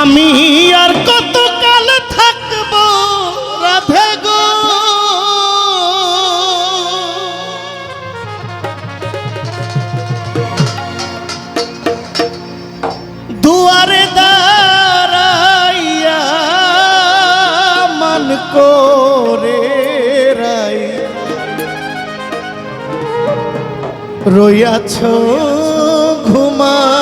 আমি আর কত কাল থাকব? রাধে গো। দুয়ারে দাঁড়াইয়া মন করে রাই রইয়াছ ঘুমাইয়া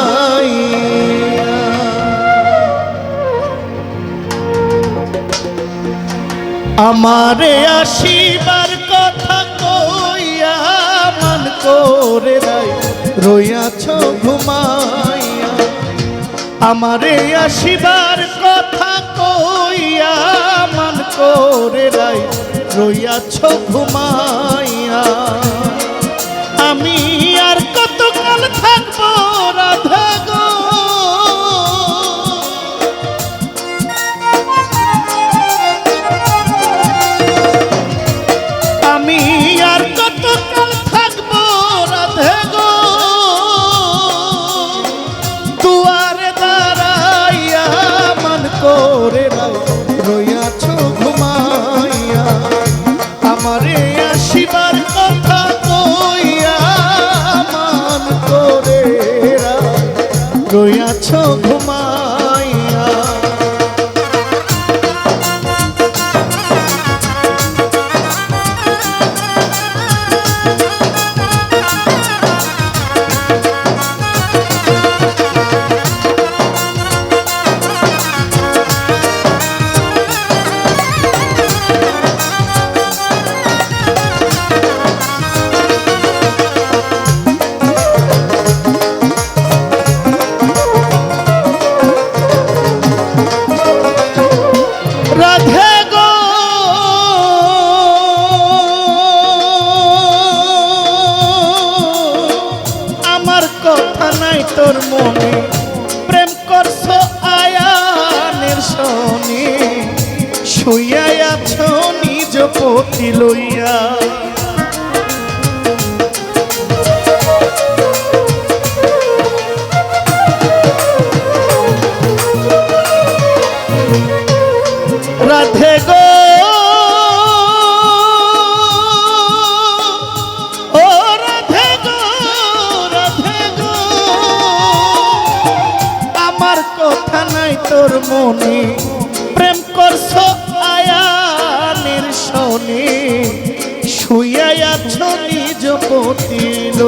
আমারে আসিবার কথা কইয়া মন করে রাই রইয়াছ ঘুমাইয়া। আমারে আসিবার কথা কইয়া মন করে রাই রইয়াছ ঘুমাইয়া। রইয়াছ ঘুমাইয়া শুইয়া আছো নিজ পতি লইয়া।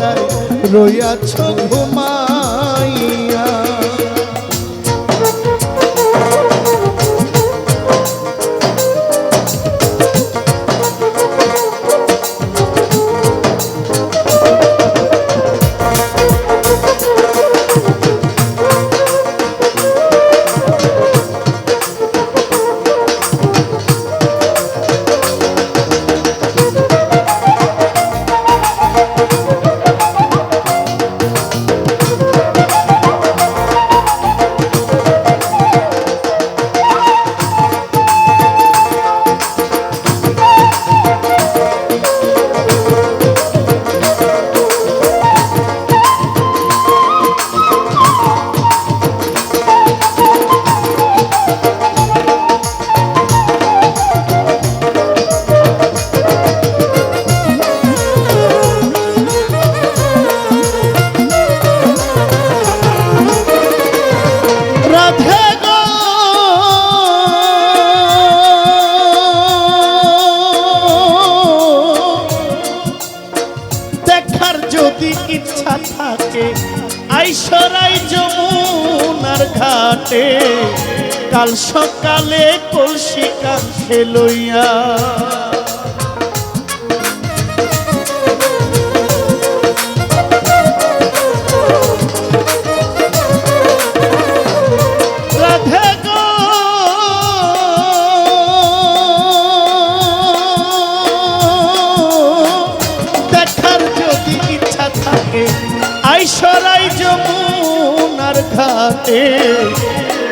রাই রইয়াছ ঘুমাইয়া ঘাটে কাল সকালে কলসি কাছে লইয়া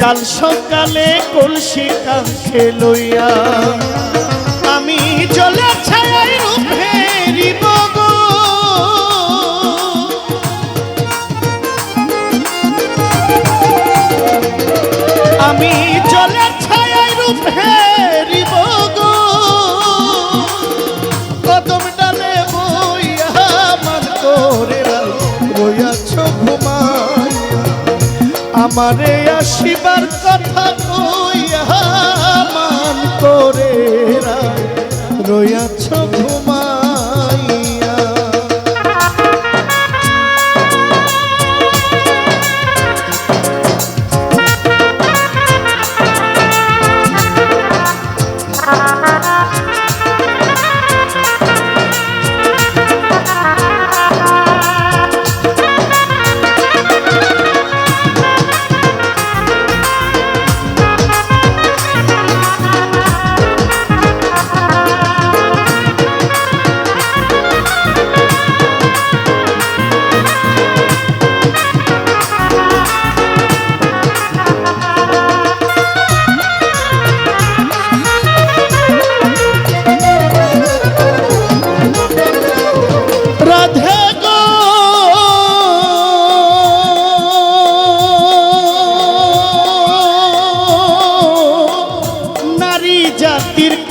কাল সকালে কলসি কাছে লইয়া আমি জলে ছায় আমি আমারে আসিবার কথা কইয়া মান করে রইয়াছ ঘুমাইয়া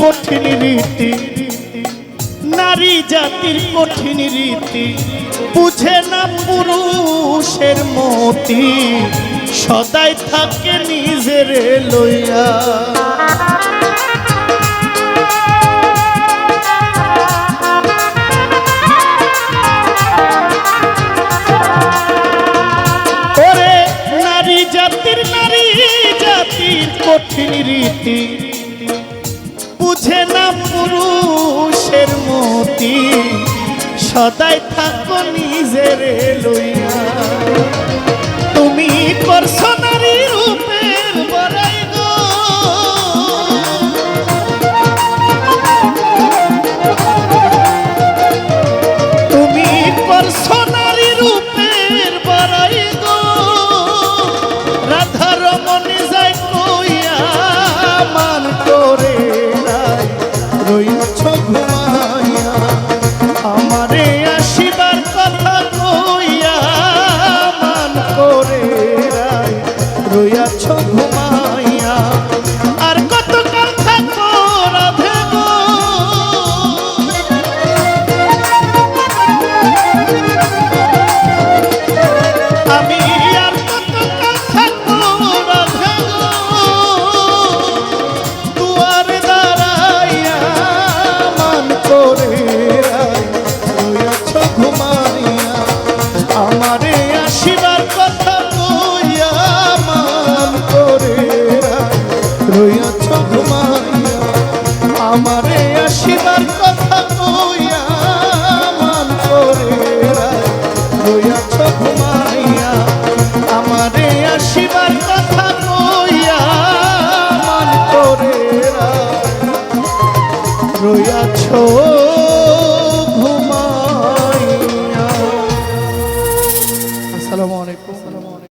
কঠিন রীতি। নারী জাতির কঠিন রীতি। বুঝে না পুরুষের মতি। সদাই থাকে নিজের লইয়া। নারী জাতির নারী জাতির কঠিন রীতি। বুঝে না পুরুষের মতি। সদাই থাকো নিজের লইয়া। তুমি করছ নারী ঘুমাইয়া আমারে রইয়াছ